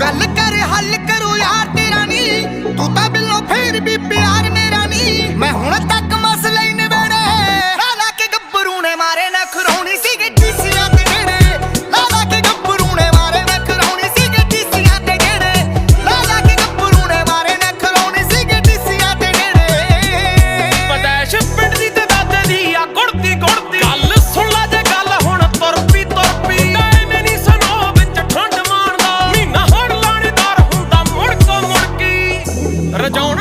ਗੱਲ ਕਰ, ਹੱਲ ਕਰੋ ਯਾਰ ਤੇਰਾ ਨੀ। ਤੂੰ ਤਾਂ ਬਿੱਲੋ ਫੇਰ ਵੀ ਪਿਆਰ ਮੇਰਾ ਨੀ। ਮੈਂ ਹੁਣ don't